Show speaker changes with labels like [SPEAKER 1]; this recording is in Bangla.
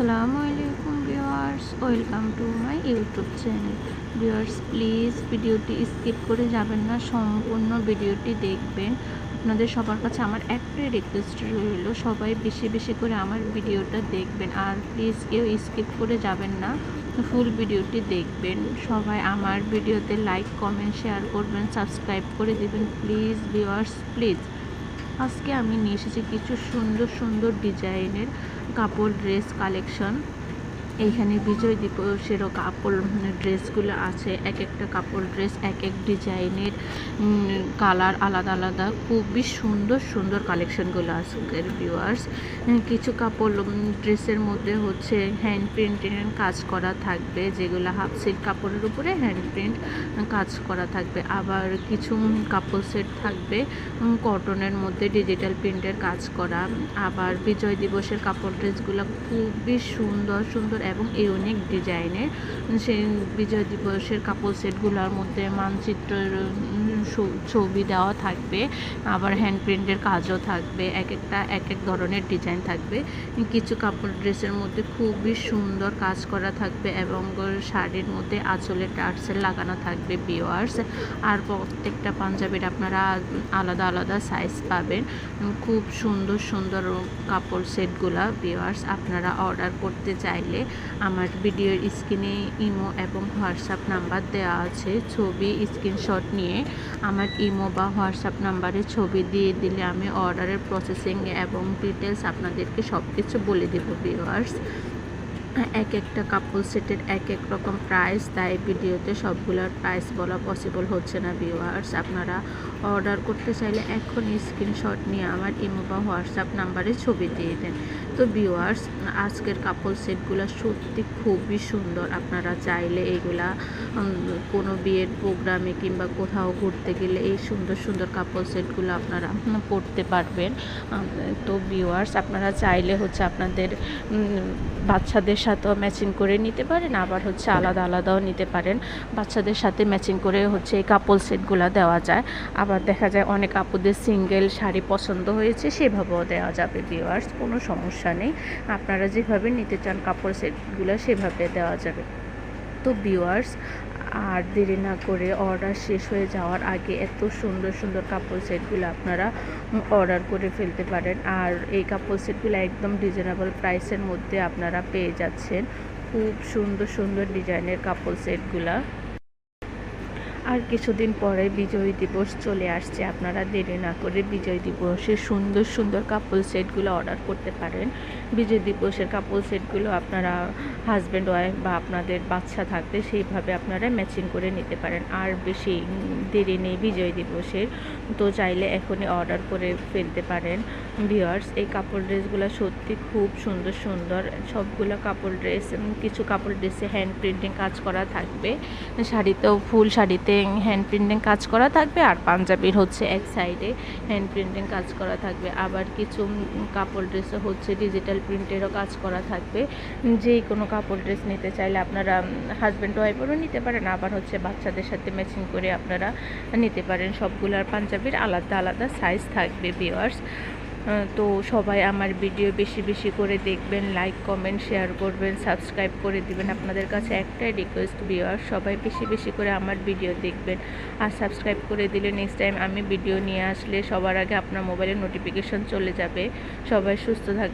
[SPEAKER 1] আসসালামু আলাইকুম viewers, welcome to my YouTube channel. Viewers, please ভিডিওটি স্কিপ করে যাবেন না, সম্পূর্ণ ভিডিওটি দেখবেন। আপনাদের সবার কাছে আমার একটাই রিকোয়েস্ট রইল, সবাই বেশি বেশি করে আমার ভিডিওটা দেখবেন। আর প্লিজ কেউ স্কিপ করে যাবেন না, ফুল ভিডিওটি দেখবেন। সবাই আমার ভিডিওতে লাইক কমেন্ট শেয়ার করবেন সাবস্ক্রাইব করে দেবেন। Please viewers, please. আজকে আমি নিয়ে এসেছি কিছু সুন্দর সুন্দর ডিজাইনের কাপড় ড্রেস কালেকশন এইখানে বিজয় দিবসেরও কাপড় মানে ড্রেসগুলো আছে এক একটা কাপড় ড্রেস এক এক ডিজাইনের কালার আলাদা আলাদা, খুবই সুন্দর সুন্দর কালেকশনগুলো আজকের ভিউয়ার্স কিছু কাপড় ড্রেসের মধ্যে হচ্ছে হ্যান্ড প্রিন্টের কাজ করা থাকবে, যেগুলো হাফ সিল্ক কাপড়ের উপরে হ্যান্ড প্রিন্ট কাজ করা থাকবে। আবার কিছু কাপড় সেট থাকবে কটনের মধ্যে ডিজিটাল প্রিন্টের কাজ করা। আবার বিজয় দিবসের কাপড় ড্রেসগুলো খুবই সুন্দর সুন্দর এবং ইউনিক ডিজাইনের। সেই বিজয় দিবসের কাপড় সেটগুলোর মধ্যে মানচিত্রের ছবি দেওয়া থাকবে। আবার হ্যান্ড প্রিন্টের কাজও থাকবে। এক একটা, এক এক ধরনের ডিজাইন থাকবে। কিছু কাপড় ড্রেসের মধ্যে খুবই সুন্দর কাজ করা থাকবে এবং শাড়ির মধ্যে আঁচলে টার্সেল লাগানো থাকবে বিওয়ার্স আর প্রত্যেকটা পাঞ্জাবির আপনারা আলাদা আলাদা সাইজ পাবেন। খুব সুন্দর সুন্দর কাপড় সেটগুলা বিওয়ার্স আপনারা অর্ডার করতে চাইলে আমার ভিডিওর স্ক্রিনে ইমো এবং হোয়াটসঅ্যাপ নাম্বার দেওয়া আছে। ছবি স্ক্রিনশট নিয়ে আমার ইমো বা হোয়াটসঅ্যাপ নাম্বারে ছবি দিয়ে দিলে আমি অর্ডারের প্রসেসিং এবং ডিটেলস আপনাদেরকে সব কিছু বলে দেবো ভিউয়ার্স এক একটা কাপল সেটের এক এক রকম প্রাইস তাই ভিডিওতে সবগুলোর প্রাইস বলা পসিবল হচ্ছে না ভিউয়ার্স আপনারা অর্ডার করতে চাইলে এখন স্ক্রিনশট নিয়ে আমার ইমো বা হোয়াটসঅ্যাপ নাম্বারে ছবি দিয়ে দেন। তো ভিউয়ার্স আজকের কাপল সেটগুলো সত্যি খুবই সুন্দর। আপনারা চাইলে এইগুলা কোনো বিয়ের প্রোগ্রামে কিংবা কোথাও ঘুরতে গেলে এই সুন্দর সুন্দর কাপল সেটগুলো আপনারা পরতে পারবেন। তো ভিউয়ার্স আপনারা চাইলে হচ্ছে আপনাদের বাচ্চাদের সাথেও ম্যাচিং করে নিতে পারেন, আবার হচ্ছে আলাদা আলাদাও নিতে পারেন। বাচ্চাদের সাথে ম্যাচিং করে হচ্ছে এই কাপল সেটগুলো দেওয়া যায়। আবার দেখা যায় অনেক আপুদের সিঙ্গেল শাড়ি পছন্দ হয়েছে, সেভাবেও দেওয়া যাবে ভিওয়ার্স কোনো সমস্যা নেই। আপনারা যেভাবে নিতে চান কাপড় সেটগুলো সেভাবে দেওয়া যাবে। তো ভিউয়ার্স আর দেরি না করে অর্ডার শেষ হয়ে যাওয়ার আগে এত সুন্দর সুন্দর কাপড় সেটগুলো আপনারা অর্ডার করে ফেলতে পারেন। আর এই কাপড় সেটগুলো একদম রিজনেবল প্রাইসের মধ্যে আপনারা পেয়ে যাচ্ছেন। খুব সুন্দর সুন্দর ডিজাইনের কাপড় সেটগুলা আর কিছুদিন পরে বিজয় দিবস চলে আসছে। আপনারা দেরি না করে বিজয় দিবসের সুন্দর সুন্দর কাপড় সেটগুলো অর্ডার করতে পারেন। বিজয় দিবসের কাপড় সেটগুলো আপনারা হাজব্যান্ড ওয়াইফ বা আপনাদের বাচ্চা থাকতে সেইভাবে আপনারা ম্যাচিং করে নিতে পারেন। আর বেশি দেরি নেই বিজয় দিবসের। তো চাইলে এখনই অর্ডার করে ফেলতে পারেন। ভিওয়ার্স এই কাপড় ড্রেসগুলো সত্যি খুব সুন্দর সুন্দর। সবগুলো কাপড় ড্রেস কিছু কাপড় ড্রেসে হ্যান্ড প্রিন্টিং কাজ করা থাকবে। শাড়িতেও, ফুল শাড়িতে হ্যান্ড প্রিন্টিং কাজ করা থাকবে আর পাঞ্জাবির হচ্ছে এক সাইডে হ্যান্ড প্রিন্টিং কাজ করা থাকবে। আবার কিছু কাপড় ড্রেসও হচ্ছে ডিজিটাল প্রিন্টেরও কাজ করা থাকবে। যে কোনো কাপড় ড্রেস নিতে চাইলে আপনারা হাজব্যান্ড ওয়াইফেরও নিতে পারেন, আবার হচ্ছে বাচ্চাদের সাথে ম্যাচিং করে আপনারা নিতে পারেন। সবগুলো আর পাঞ্জাবির আলাদা আলাদা সাইজ থাকবে ভিওয়ার্স তো সবাই আমার ভিডিও বেশি বেশি করে দেখবেন লাইক কমেন্ট শেয়ার করবেন সাবস্ক্রাইব করে দিবেন। আপনাদের কাছে একটাই রিকোয়েস্ট বিয়ার সবাই বেশি বেশি করে আমার ভিডিও দেখবেন। আর সাবস্ক্রাইব করে দিলে নেক্সট টাইম আমি ভিডিও নিয়ে আসলে সবার আগে আপনার মোবাইলে নোটিফিকেশন চলে যাবে। সবাই সুস্থ থাকবে